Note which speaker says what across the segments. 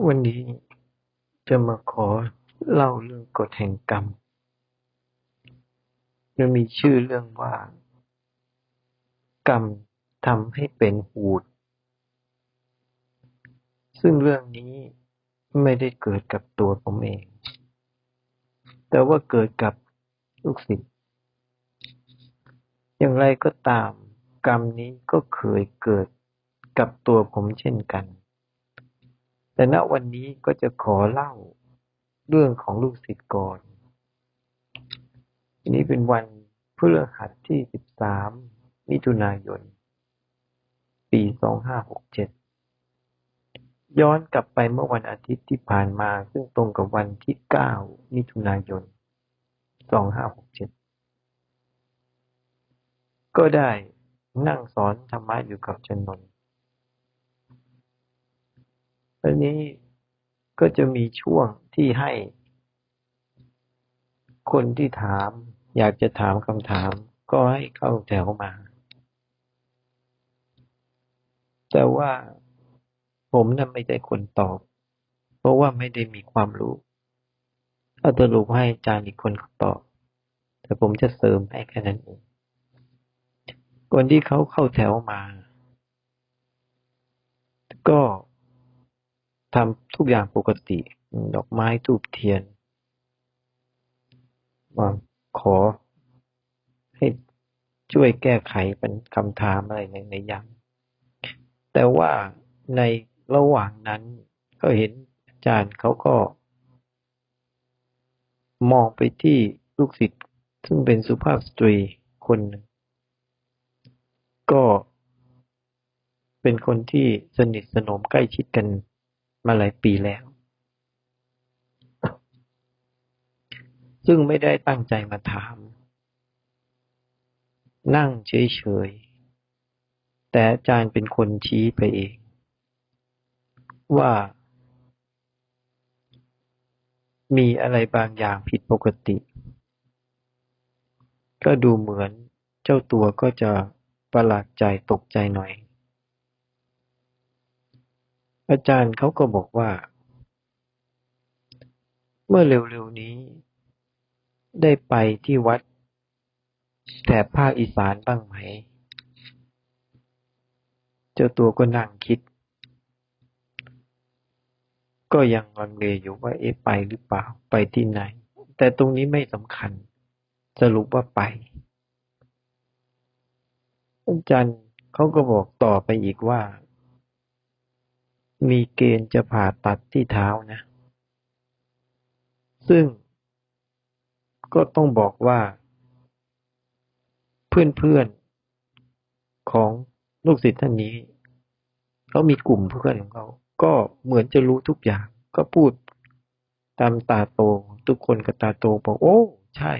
Speaker 1: วันนี้จะมาขอเล่าเรื่องกฎแห่งกรรมมันมีชื่อเรื่องว่า กรรมทำให้เป็นหูด ซึ่งเรื่องนี้ไม่ได้เกิดกับตัวผมเอง แต่ว่าเกิดกับลูกศิษย์ อย่างไรก็ตาม กรรมนี้ก็เคยเกิดกับตัวผมเช่นกัน แต่ณวันนี้ก็จะขอเล่าเรื่องของลูกศิษย์ก่อนนี้เป็นวันพฤหัสที่ 13 มิถุนายน ปี 2567 ย้อนกลับไปเมื่อวันอาทิตย์ที่ผ่านมา ซึ่งตรงกับวันที่ 9 มิถุนายน 2567 ก็ได้นั่งสอนธรรมะอยู่กับชนนท์ อันนี้ก็จะมีช่วงที่ให้ คนที่ถาม อยากจะถามคำถาม ก็ให้เข้าแถวมา แต่ว่าผมนั้นไม่ใช่คนตอบ เพราะว่าไม่ได้มีความรู้เอาสรุปให้อาจารย์อีกคนเขาตอบ แต่ผมจะเสริมให้แค่นั้นเองคนที่เขาเข้าแถวมา ก็ ทำทุกอย่างปกติ ดอกไม้ทูบเทียนมาขอให้ช่วยแก้ไขเป็นคำถามอะไรในในยังแต่ว่าในระหว่างนั้นก็เห็นอาจารย์เขาก็ มองไปที่ลูกศิษย์ซึ่งเป็นสุภาพสตรีคนหนึ่งก็เป็นคนที่สนิทสนมใกล้ชิดกัน มาหลายปีแล้ว ซึ่งไม่ได้ตั้งใจมาถาม นั่งเฉยๆ แต่อาจารย์เป็นคนชี้ไปเอง ว่ามีอะไรบางอย่างผิดปกติ ก็ดูเหมือนเจ้าตัวก็จะประหลาดใจตกใจหน่อย อาจารย์เขาก็บอกว่า เมื่อเร็วๆนี้ ได้ไปที่วัดแถบภาคอีสานบ้างไหม เจ้าตัวก็นั่งคิด ก็ยังลังเลอยู่ว่าเอ๊ะไปหรือเปล่าไปที่ไหน แต่ตรงนี้ไม่สำคัญ สรุปว่าไปอาจารย์เขาก็บอกต่อไปอีกว่า มีเกณฑ์จะผ่าตัดที่เท้านะ ซึ่งก็ต้องบอกว่า เพื่อนๆของลูกศิษย์ท่านนี้เขามีกลุ่มเพื่อนของเขาก็เหมือนจะรู้ทุกอย่าง ก็พูดตามตาโต ทุกคนก็ตาโตบอกโอ้ ใช่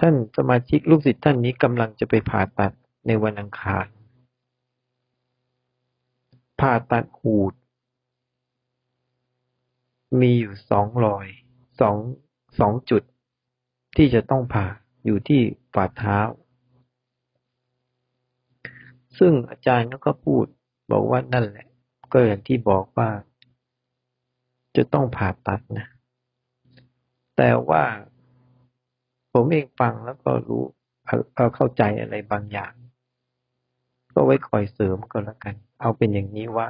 Speaker 1: ท่านสมาชิกลูกศิษย์ท่านนี้กำลังจะไปผ่าตัดในวันอังคาร ผ่าตัดหูด มีอยู่สองรอยสองสองจุด ที่จะต้องผ่าอยู่ที่ฝ่าเท้า ซึ่งอาจารย์ก็พูดบอกว่านั่นแหละ ก็อย่างที่บอกว่า จะต้องผ่าตัดนะ แต่ว่าผมเองฟังแล้วก็รู้เข้าใจอะไรบางอย่าง ก็ไว้คอยเสริมก็แล้วกัน เอาเป็นอย่างนี้ว่า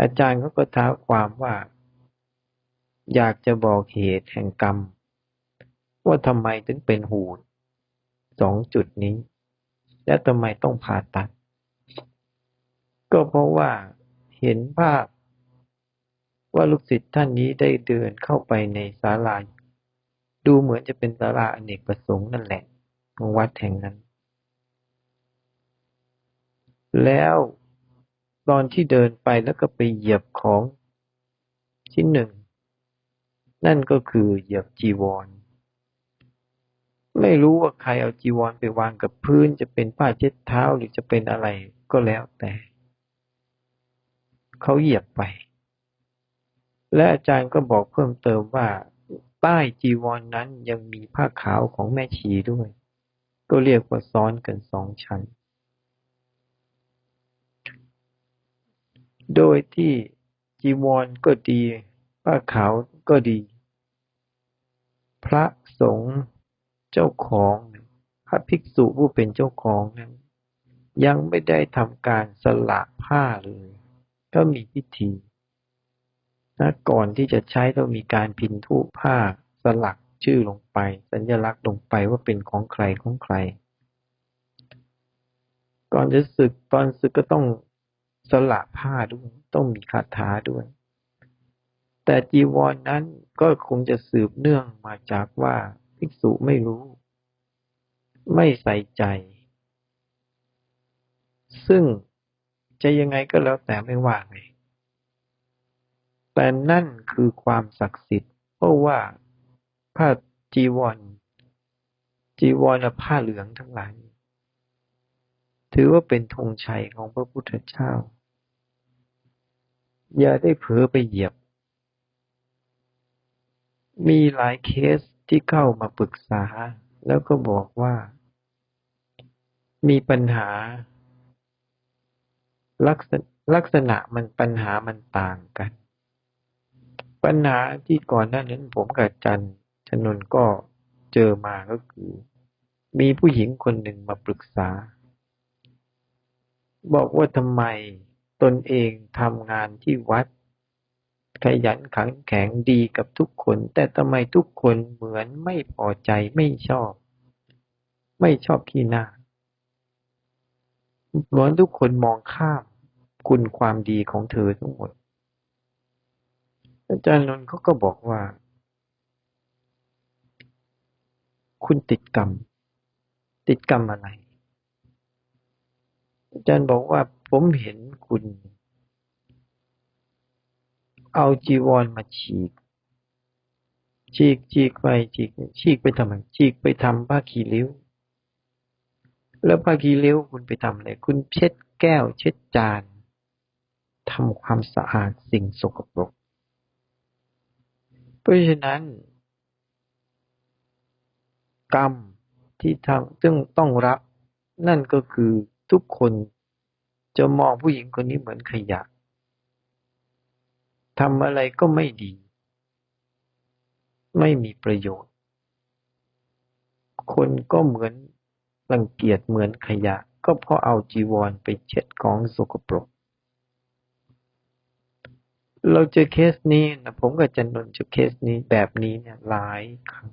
Speaker 1: อาจารย์เขาก็ท้าความว่า อยากจะบอกเหตุแห่งกรรม ว่าทำไมถึงเป็นหูดสองจุดนี้ และทำไมต้องผ่าตัด ก็เพราะว่าเห็นภาพ ว่าลูกศิษย์ท่านนี้ได้เดินเข้าไปในศาลาดูเหมือนจะเป็นศาลาอเนกประสงค์นั่นแหละของวัดแห่งนั้น แล้วตอนที่เดินไปแล้วก็ไปเหยียบของชิ้นหนึ่ง นั่นก็คือเหยียบจีวร ไม่รู้ว่าใครเอาจีวรไปวางกับพื้น จะเป็นผ้าเช็ดเท้าหรือจะเป็นอะไรก็แล้วแต่เขาเหยียบไป และอาจารย์ก็บอกเพิ่มเติมว่าใต้จีวรนนั้นยังมีผ้าขาวของแม่ชีด้วย ก็เรียกว่าซ้อนกันสองชั้น โดยที่จีวรก็ดีผ้าขาวก็ดี พระสงฆ์เจ้าของพระภิกษุผู้เป็นเจ้าของนั้น ยังไม่ได้ทำการสละผ้าเลย ก็มีพิธีนะก่อนที่จะใช้ต้องมีการพินทุผ้าสลักชื่อลงไป สัญลักษณ์ลงไปว่าเป็นของใครของใคร ก่อนจะศึกตอนศึกก็ต้อง สละผ้าด้วย ต้องมีคาถาด้วย แต่จีวรนนั้นก็คงจะสืบเนื่องมาจากว่าภิกษุไม่รู้ ไม่ใส่ใจ ซึ่งจะยังไงก็แล้วแต่ไม่ว่าเลยแต่นั่นคือความศักดิ์สิทธิ์ เพราะว่าผ้าจีวร จีวรและผ้าเหลืองทั้งหลาย ถือว่าเป็นธงชัยของพระพุทธเจ้า อย่าได้เผลอไปเหยียบ มีหลายเคสที่เข้ามาปรึกษา แล้วก็บอกว่า มีปัญหา ลักษณะลักษณะมันปัญหามันต่างกัน ปัญหาที่ก่อนหน้านั้นผมกับจันชนนก็เจอมาก็คือ มีผู้หญิงคนหนึ่งมาปรึกษา บอกว่าทำไม ตนเองทำงานที่วัด ขยันขันแข็งดีกับทุกคน แต่ทำไมทุกคนเหมือนไม่พอใจไม่ชอบ ไม่ชอบที่หน้าเหมือนทุกคนมองข้ามคุณความดีของเธอทั้งหมด อาจารย์นนท์เขาก็บอกว่า คุณติดกรรม ติดกรรมอะไร อาจารย์บอกว่า ผมเห็นคุณ เอาจีวรมาฉีก ฉีกฉีกไปฉีกฉีกไปทำไมฉีกไปทำผ้าคีริ้ว แล้วผ้าคีริ้วคุณไปทำอะไรคุณเช็ดแก้ว เช็ดจานทำความสะอาดสิ่งสกปรก เพราะฉะนั้น กรรมที่ทางซึ่งต้องรับ นั่นก็คือทุกคน จะมองผู้หญิงคนนี้เหมือนขยะทำอะไรก็ไม่ดี ไม่มีประโยชน์ คนก็เหมือนรังเกียจเหมือนขยะ ก็เพราะเอาจีวรไปเช็ดของสกปรก เราเจอเคสนี้นะผมกับจันนนเจอเคสนี้แบบนี้เนี่ยหลายครั้ง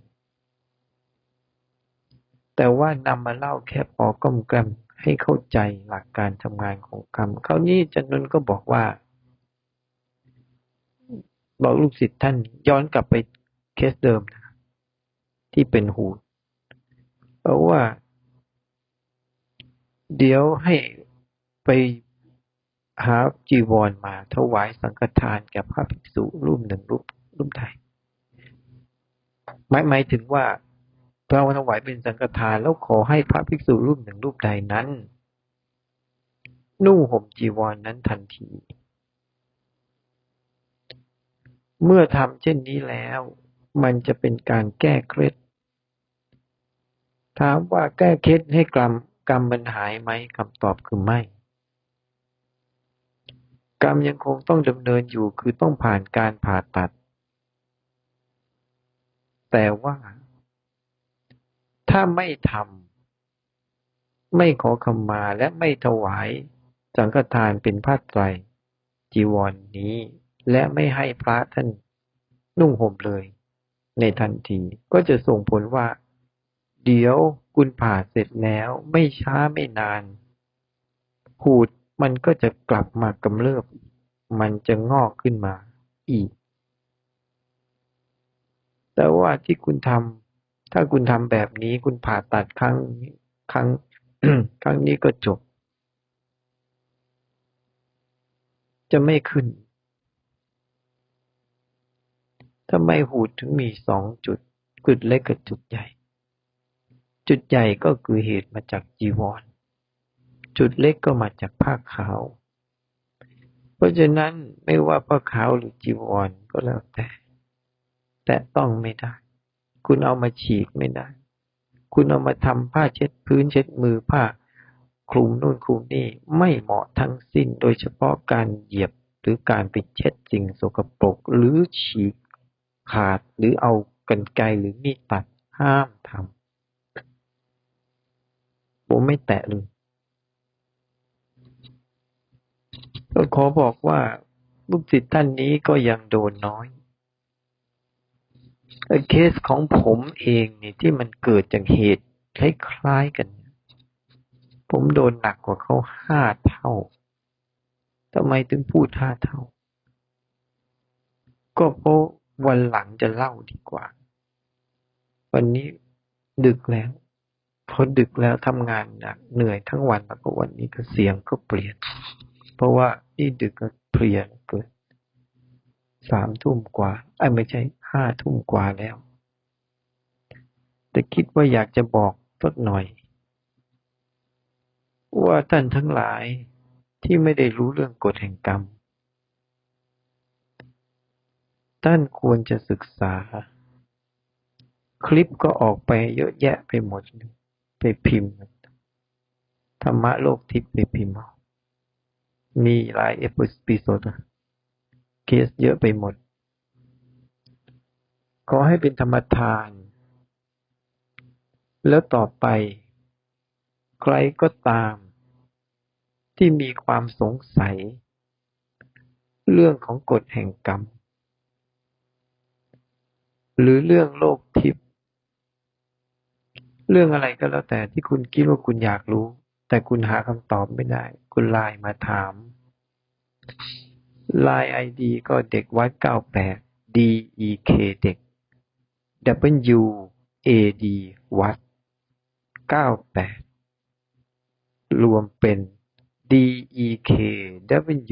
Speaker 1: แต่ว่านำมาเล่าแค่พอก้มกลม ให้เข้าใจหลักการทำงานของกรรมคราวนี้จันนนก็บอกว่า บอกลูกศิษย์ท่านย้อนกลับไปเคสเดิมนะที่เป็นหูดเพราะว่า เดี๋ยวให้ไปหาจีวรมาถวายสังฆทานแก่พระภิกษุรูปหนึ่งรูปรูปใดหมายหมายถึงว่า เราถวายเป็นสังฆทานแล้วขอให้พระภิกษุรูปหนึ่งรูปใดนั้น นุ่งห่มจีวรนนั้นทันที เมื่อทำเช่นนี้แล้ว มันจะเป็นการแก้เคล็ดถามว่าแก้เคล็ดให้กรรมกรรมมันหายไหมคำตอบคือไม่ กรรมยังคงต้องดำเนินอยู่คือต้องผ่านการผ่าตัด แต่ว่า ถ้าไม่ทำไม่ขอขมาและไม่ถวาย สังฆทานเป็นผ้าไตรจีวรนนี้ และไม่ให้พระท่านนุ่งห่มเลย ในทันทีก็จะส่งผลว่า เดี๋ยวคุณผ่าเสร็จแล้วไม่ช้าไม่นานหูดมันก็จะกลับมากำเริบ มันจะงอกขึ้นมาอีก แต่ว่าที่คุณทำ ถ้าคุณทำแบบนี้คุณผ่าตัดครั้งครั้งครั้งนี้ก็จบ จะไม่ขึ้นทำไมหูดถึงมีสองจุด จุดเล็กกับจุดใหญ่ จุดใหญ่ก็คือเหตุมาจากจีวร จุดเล็กก็มาจากผ้าขาว เพราะฉะนั้นไม่ว่าผ้าขาวหรือจีวรก็แล้วแต่ แต่ต้องไม่ได้ คุณเอามาฉีกไม่ได้ คุณเอามาทำผ้าเช็ดพื้นเช็ดมือผ้าคลุมนู่นคลุมนี่ไม่เหมาะทั้งสิ้น โดยเฉพาะการเหยียบหรือการไปเช็ดสิ่งสกปรกหรือฉีกขาดหรือเอากันไกรหรือมีดตัดห้ามทำผมไม่แตะเลยก็ขอบอกว่าลูกศิษย์ท่านนี้ก็ยังโดนน้อย เคสของผมเองนี่ที่มันเกิดจากเหตุคล้ายๆกัน ผมโดนหนักกว่าเขาห้าเท่าทำไมถึงพูดห้าเท่า ก็เพราะวันหลังจะเล่าดีกว่า วันนี้ดึกแล้วพอดึกแล้วทำงานหนักเหนื่อยทั้งวันแล้วก็วันนี้ก็เสียงก็เปลี่ยน เพราะว่าที่ดึกก็เพลียเกิดสามทุ่มกว่าไอ้ไม่ใช่ ห้าทุ่มกว่าแล้ว แต่คิดว่าอยากจะบอกสักหน่อย ว่าท่านทั้งหลายที่ไม่ได้รู้เรื่องกฎแห่งกรรม ท่านควรจะศึกษา คลิปก็ออกไปเยอะแยะไปหมด ไปพิมพ์ ธรรมะโลกทิพย์ไปพิมพ์มีหลายเอพิโซดเคสเยอะไปหมด ขอให้เป็นธรรมทาน แล้วต่อไป ใครก็ตาม ที่มีความสงสัย เรื่องของกฎแห่งกรรม หรือเรื่องโลกทิพย์เรื่องอะไรก็แล้วแต่ที่คุณคิดว่าคุณอยากรู้ แต่คุณหาคำตอบไม่ได้ คุณไลน์มาถามไลน์ไอดีก็เด็กวัดเก้าแปด D E K เด็ก W A D วัดเก้าแปดรวมเป็น D E K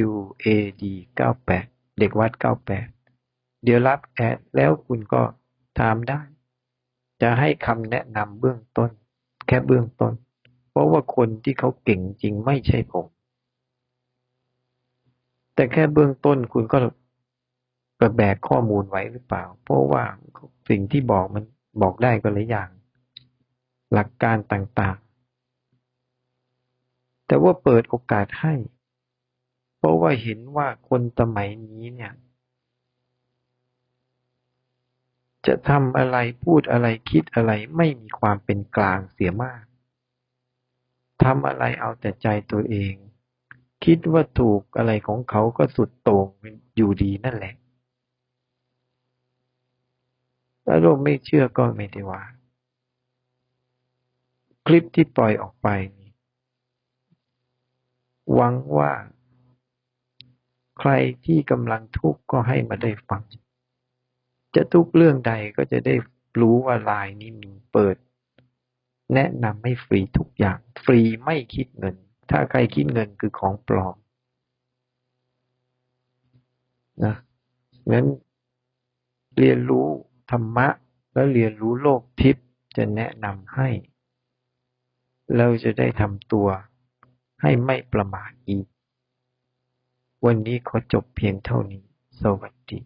Speaker 1: W A D เก้าแปดเด็กวัดเก้าแปดเดี๋ยวรับแอดแล้วคุณก็ถามได้ จะให้คำแนะนำเบื้องต้น แค่เบื้องต้น เพราะว่าคนที่เขาเก่งจริงไม่ใช่ผม แต่แค่เบื้องต้นคุณก็ กระแบกข้อมูลไว้หรือเปล่า เพราะว่าสิ่งที่บอกมันบอกได้ก็หลายอย่าง หลักการต่างๆ แต่ว่าเปิดโอกาสให้ เพราะว่าเห็นว่าคนสมัยนี้เนี่ย จะทำอะไรพูดอะไรคิดอะไรไม่มีความเป็นกลางเสียมากทำอะไรเอาแต่ใจตัวเอง คิดว่าถูกอะไรของเขาก็สุดโต่งอยู่ดีนั่นแหละ ถ้าเราไม่เชื่อก็ไม่ได้ว่า คลิปที่ปล่อยออกไปหวังว่า ใครที่กำลังทุกข์ก็ให้มาได้ฟัง จะทุกเรื่องใดก็จะได้รู้ว่าลายนี้มีเปิด แนะนำให้ฟรีทุกอย่าง ฟรีไม่คิดเงิน ถ้าใครคิดเงินคือของปลอมนะงั้นเรียนรู้ ธรรมะ แล้วเรียนรู้โลกทิพย์จะแนะนำให้ เราจะได้ทำตัวให้ไม่ประมาทอีก วันนี้ขอจบเพียงเท่านี้ สวัสดี